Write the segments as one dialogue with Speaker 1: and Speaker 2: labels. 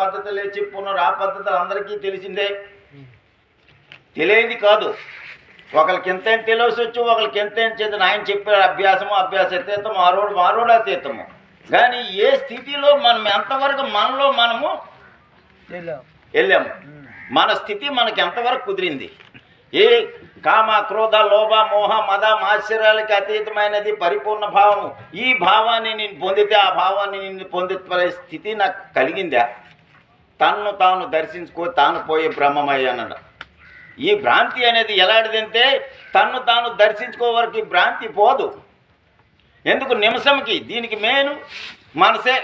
Speaker 1: పద్ధతులే చెప్పున్నారు ఆ పద్ధతులు అందరికీ తెలిసిందే. తెలియదు కాదు. ఒకరికి ఎంత తెలియవచ్చు ఒకరికి ఎంత చేతను ఆయన చెప్పే అభ్యాసము అభ్యాస అతీతం మారోడు మారోడు అతీతము కానీ ఏ స్థితిలో మనం ఎంతవరకు మనలో మనము వెళ్ళాము మన స్థితి మనకి ఎంతవరకు కుదిరింది? ఏ కామ క్రోధ లోభ మోహ మద మాశ్చర్యాలకి అతీతమైనది పరిపూర్ణ భావము. ఈ భావాన్ని నేను పొందితే ఆ భావాన్ని నేను పొందే స్థితి నాకు కలిగిందా? తనను తాను దర్శించుకో తాను పోయే బ్రహ్మమయ్యానన్న ఈ భ్రాంతి అనేది ఎలాంటిదంటే తన్ను తాను దర్శించుకో వరకు ఈ భ్రాంతి పోదు. ఎందుకు? నిమిషంకి దీనికి మేను మనసే.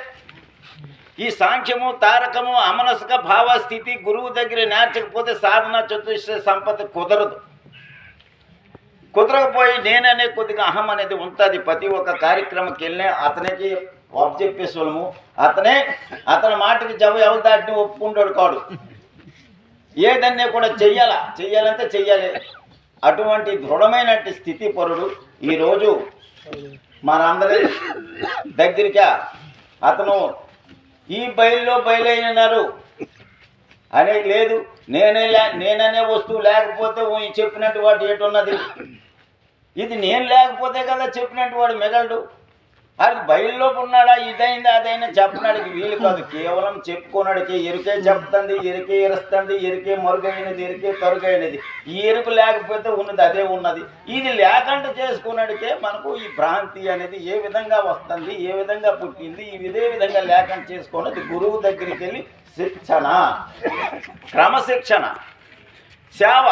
Speaker 1: ఈ సాంఖ్యము తారకము అమనస్క భావ స్థితి గురువు దగ్గర నేర్చకపోతే సాధన చతుష్ట సంపద కుదరదు. కుదరకపోయి నేననే కొద్దిగా అహం అనేది ఉంటుంది. ప్రతి ఒక్క కార్యక్రమకి వెళ్ళినా అతనికి ఒప్పు చెప్పేసోళ్ళము. అతనే అతని మాటకి జవ ఎవరి దాటిని ఒప్పుకుంటాడు కాడు. ఏదన్నే కూడా చెయ్యాలా చెయ్యాలంటే చెయ్యాలి. అటువంటి దృఢమైన స్థితి పరుడు ఈరోజు మనందరి దగ్గరికా అతను ఈ బయలులో బయలైనారు అనే లేదు నేనే లే నేననే వస్తువు లేకపోతే ఓ చెప్పినట్టు వాడు ఏటున్నది. ఇది నేను లేకపోతే కదా చెప్పినట్టు వాడు మిగలడు. అది బయలులో ఉన్నాడా? ఇదైంది? అదైనా చెప్పడానికి వీలు కాదు. కేవలం చెప్పుకున్నాడికి ఎరుకే చెప్తుంది ఎరికే ఎరుస్తుంది ఎరికే మరుగైనది ఎరికే తరుగైనది. ఈ ఎరుకు లేకపోతే ఉన్నది అదే ఉన్నది. ఇది లేకుండా చేసుకున్నడికే మనకు ఈ భ్రాంతి అనేది ఏ విధంగా వస్తుంది ఏ విధంగా పుట్టింది ఈ ఇదే విధంగా లేకుండా చేసుకున్నది గురువు దగ్గరికి వెళ్ళి శిక్షణ. క్రమశిక్షణ. సేవ.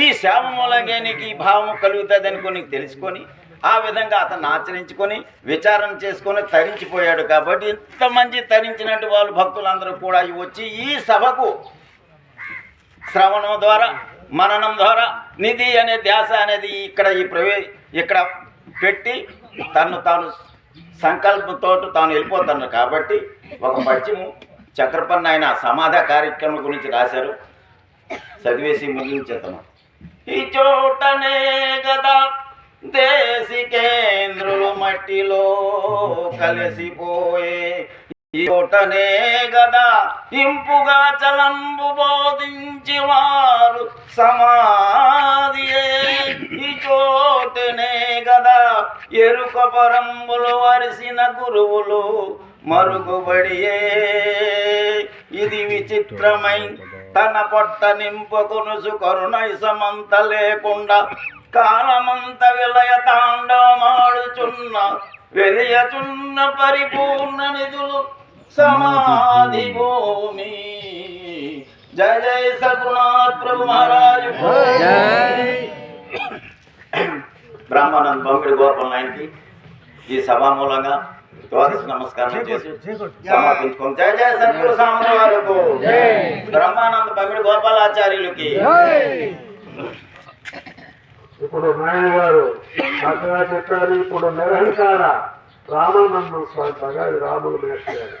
Speaker 1: ఈ సేవ మూలంగా నీకు ఈ భావం కలుగుతుంది అనుకో నీకు తెలుసుకొని ఆ విధంగా అతను ఆచరించుకొని విచారణ చేసుకొని తరించిపోయాడు కాబట్టి ఇంతమంది తరించినట్టు వాళ్ళు భక్తులందరూ కూడా వచ్చి ఈ సభకు శ్రవణం ద్వారా మననం ద్వారా నిధి అనే ధ్యాస అనేది ఇక్కడ ఈ ప్రవే ఇక్కడ పెట్టి తను తాను సంకల్పంతో తాను వెళ్ళిపోతాను కాబట్టి ఒక పద్యము చక్రపన్న ఆయన సమాధ కార్యక్రమం గురించి రాశారు. చదివేసి ముగించేతను ఈ చోటనే కదా దేశికేంద్రులు మట్టిలో కలిసిపోయే ఇటనే చోటనే గదా. ఇంపుగా చలంబు బోధించి వారు సమాధి ఈ చోటనే గదా. ఎరుక పరంబులు వరిసిన గురువులు మరుగుబడియే ఇది విచిత్రమై తన పొట్ట నింపుకొనుసు కరుణైసమంత లేకుండా కాలమంత విలయ తాండమాడుచున్న వెలియచున్న పరిపూర్ణ నిధులు సమాధి భూమి. జయ జయ సద్గుణాత్ ప్రభు మహారాజ్ బ్రాహ్మణన్ బొమ్మిడి గోపాల్ నాయనకి ఈ సభా మూలంగా ద్వాదశ నమస్కారం చేసి సమర్పించుకోం జయ జయ సద్గురు సామల వారికి. బ్రహ్మానంద బొమ్మిడి గోపాలాచార్యులకి.
Speaker 2: ఇప్పుడు నాయన గారు చక్కగా చెప్పారు. ఇప్పుడు నిరహంకార రామానందం స్వామి బగాది రాములు మేస్టర్ గారు.